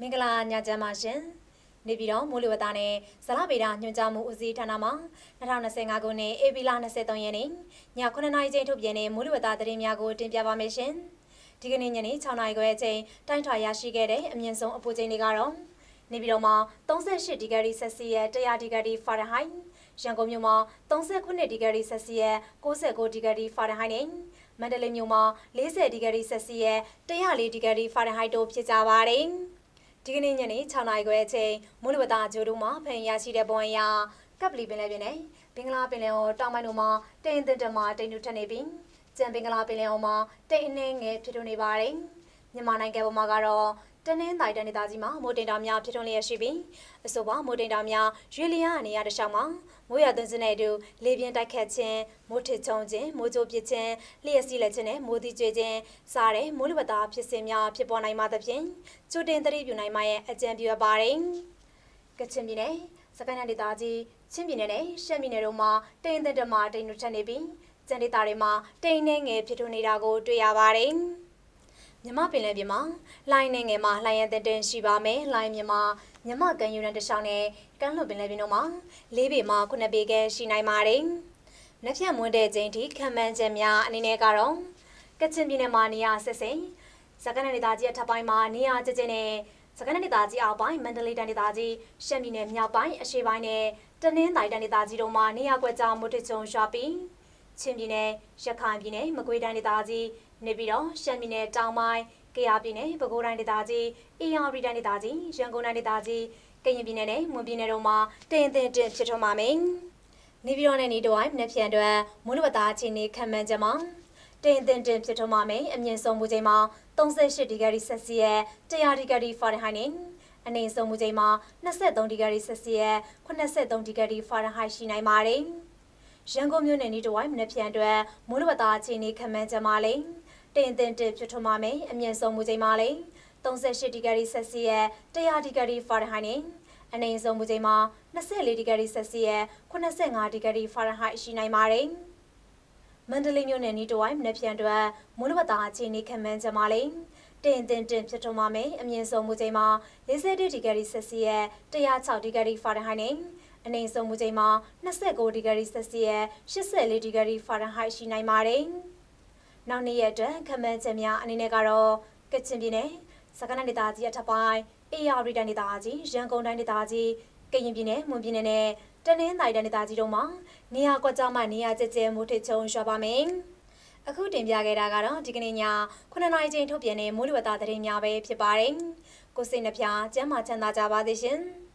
မင်္ဂလာညချမ်းပါရှင်နေပြည်တော်မိုးလေဝသနဲ့ဇလဗေဒညွှန်ကြားမှုဦးစီးဌာနမှ2025ခုနှစ်ဧပြီလ23ရက်နေ့ည9:00နာရီချိန်ထုတ်ပြန်တဲ့မိုးလေဝသသတင်းများကိုတင်ပြပါမယ်ရှင်ဒီကနေ့ညနေ6:00နာရီခွဲအချိန်တိုင်းထွာရရှိခဲ့တဲ့အမြင့်ဆုံးအပူချိန်တွေကတော့နေပြည်တော်မှာ38ဒီဂရီဆက်စီယပ်100ဒီဂရီဖာရင်ဟိုက်ရန်ကုန်မြို့မှာ39ဒီဂရီဆက်စီယပ်69ဒီဂရီဖာရင်ဟိုက်နဲ့မန္တလေးမြို့မှာ40ဒီဂရီဆက်စီယပ်104ဒီဂရီဖာရင်ဟိုက်တို့ဖြစ်ကြပါတယ်။ ဒီကနေ့ညနေ6နာရီခွဲအချိန်မိုးလေဝသအကျိုးတို့မှာဖန်ရရှိတဲ့ပုံအရကပ်ပလီပင်လယ်ပြင်နဲ့ဘင်္ဂလားပင်လယ်အော်တောင်ပိုင်းတို့မှာတိမ်တင်တမတိမ်နူထက်နေပြီးကျန်ဘင်္ဂလားပင်လယ်အော်မှာတိမ်အနှဲငယ်ဖြစ်ထွန်းနေပါတယ်။မြန်မာနိုင်ငံပေါ်မှာကတော့ တနင်္သာရီတိုင်းဒေသကြီးမှာမိုးတိမ်တောင်များဖြစ်ထွန်းလျက်ရှိပြီးအဆိုပါမိုးတိမ်တောင်များရွေလျာအနေရတခြားမှာမိုးရသွန်းစနဲ့အတူလေပြင်းတိုက်ခတ်ခြင်းမိုးထစ်ချုံခြင်းမိုးကြိုးပစ်ခြင်းလျှက်စီးလက်ခြင်းနဲ့မိုးသီးကျွေးခြင်းစတဲ့မိုးလေဝသဖြစ်စဉ်များဖြစ်ပေါ်နိုင်မှသဖြင့်ကြိုတင်သတိပြုနိုင်မှရဲ့အကြံပြုအပ်ပါတယ်။ကချင်ပြည်နယ်စကိုင်းတိုင်းဒေသကြီးချင်းပြည်နယ်နဲ့ရှမ်းပြည်နယ်တို့မှာတိမ်သက်တမတိမ်နုထက်နေပြီးကျန်ဒေသတွေမှာတိမ်နှဲငယ်ဖြစ်ထွန်းနေတာကိုတွေ့ရပါတယ်။ မြမပင်လယ်ပြင်မှာလိုင်းနဲ့ငယ်မှာလိုင်းရန်တင်တင်ရှိပါမယ်။လိုင်းမြမမြမကန်ယူရန်တခြားနဲ့ကမ်းလွန်ပင်လယ်ပြင်တို့မှာလေးပေမှာခုနှစ်ပေကရှိနိုင်ပါတယ်။နှစ်ဖြတ်မွန်းတဲ့ချိန်ထိခံမှန်းချက်များအနေနဲ့ကတော့ကချင်ပြည်နယ်မှာနေရာဆက်စိမ်စကိုင်းနယ်ဒေသကြီးအထက်ပိုင်းမှာနေရာကျကျနဲ့စကိုင်းနယ်ဒေသကြီးအောက်ပိုင်းမန္တလေးတိုင်းဒေသကြီးရှမ်းပြည်နယ်မြောက်ပိုင်းအရှေ့ပိုင်းနဲ့တနင်္သာရီတိုင်းဒေသကြီးတို့မှာနေရာကွက်ကြားမွတ်ထချုံရွာပြီးချင်းပြည်နယ်ရခိုင်ပြည်နယ်မကွေးတိုင်းဒေသကြီး နေပြည်တော်ရှမ်းပြည်နယ်တောင်ပိုင်းကယားပြည်နယ်ပဲခူးတိုင်းဒေသကြီးအေရဝတီတိုင်းဒေသကြီးရန်ကုန်တိုင်းဒေသကြီးကရင်ပြည်နယ်နဲ့မွန်ပြည်နယ်တို့မှာတင်တင်တင်ဖြစ်ထွန်းပါမယ်။နေပြည်တော်နဲ့နေတော်နှက်ဖြန်အတွက်မိုးလေဝသအခြေအနေခံမှန်းချက်မှာတင်တင်တင်ဖြစ်ထွန်းပါမယ်။အမြင့်ဆုံးမူချိန်မှာ38ဒီဂရီဆက်စီယပ်100ဒီဂရီဖာရင်ဟိုက်နဲ့အနည်းဆုံးမူချိန်မှာ23ဒီဂရီဆက်စီယပ်83ဒီဂရီဖာရင်ဟိုက်ရှိနိုင်ပါတယ်။ရန်ကုန်မြို့နယ်နေတော်နှက်ဖြန်အတွက်မိုးလေဝသအခြေအနေခံမှန်းချက်မှာလည်း တင်တင်တင်ဖြစ်ထွန်းပါမယ်အမြင့်ဆုံးမူချိန်မှာလေ38ဒီဂရီဆက်စီယပ်100ဒီဂရီဖာရင်ဟိုက်နဲ့အနည်းဆုံးမူချိန်မှာ24ဒီဂရီဆက်စီယပ်85ဒီဂရီဖာရင်ဟိုက်ရှိနိုင်ပါတယ်မန္တလေးမြို့နယ်နီးတဝိုင်းမနက်ဖြန်အတွက်မိုးလေဝသအခြေအနေခံမှန်းချက်မှာလေတင်တင်တင်ဖြစ်ထွန်းပါမယ်အမြင့်ဆုံးမူချိန်မှာ41ဒီဂရီဆက်စီယပ်106ဒီဂရီဖာရင်ဟိုက်နဲ့အနည်းဆုံးမူချိန်မှာ29ဒီဂရီဆက်စီယပ်84ဒီဂရီဖာရင်ဟိုက်ရှိနိုင်ပါတယ် နောက်နေ့ရက်အတွက်ခမန်းချက်များအနေနဲ့ကတော့ကချင်ပြည်နယ်စကိုင်းဒေသကြီးအထက်ပိုင်းအေရရီတိုင်းဒေသကြီးရန်ကုန်တိုင်းဒေသကြီးကရင်ပြည်နယ်မွန်ပြည်နယ်နဲ့တနင်္သာရီတိုင်းဒေသကြီးတို့မှာနေရာကွက်ကြားမှနေရာကျကျမိုးထချုံရွာပါမယ်။အခုတင်ပြခဲ့တာကတော့ဒီကနေ့ည9နာရီချိန်ထုတ်ပြန်တဲ့မိုးလေဝသသတင်းများပဲဖြစ်ပါတယ်။ကိုစိတ်နှပြကျမ်းမာချမ်းသာကြပါစေရှင်။